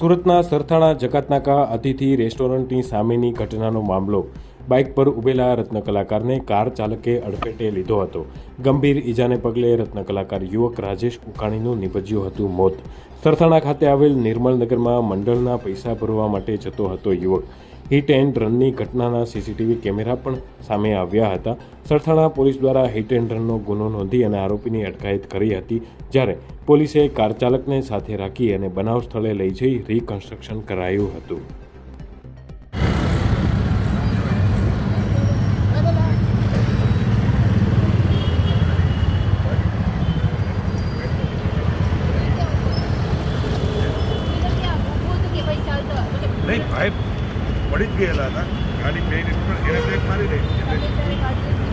સુરતના સરથાણા જકાતનાકા અતિથિ રેસ્ટોરન્ટની સામેની ઘટનાનો મામલો બાઇક પર ઉભેલા રત્નકલાકારને કાર ચાલકે અડફેટે લીધો હતો. ગંભીર ઈજાને પગલે રત્ન કલાકાર યુવક રાજેશ ઉકાણીનું નિપજ્યું હતું મોત. સરથાણા ખાતે આવેલ નિર્મલનગરમાં મંડળના પૈસા ભરવા માટે જતો હતો યુવક. હિટ એન્ડ રનની ઘટનાના સીસીટીવી કેમેરા પણ સામે આવ્યા હતા. સરથાણા પોલીસ દ્વારા હિટ એન્ડ રનનો ગુનો નોંધી અને આરોપીની અટકાયત કરી હતી, જ્યારે પોલીસે કાર ચાલકને સાથે રાખી અને બનાવ સ્થળે લઈ જઈ રિકન્સ્ટ્રક્શન કરાયું હતું. નહીં ભાઈ પડી જ ગયેલા હતા. ગાડી બે એને મારી રહી એટલે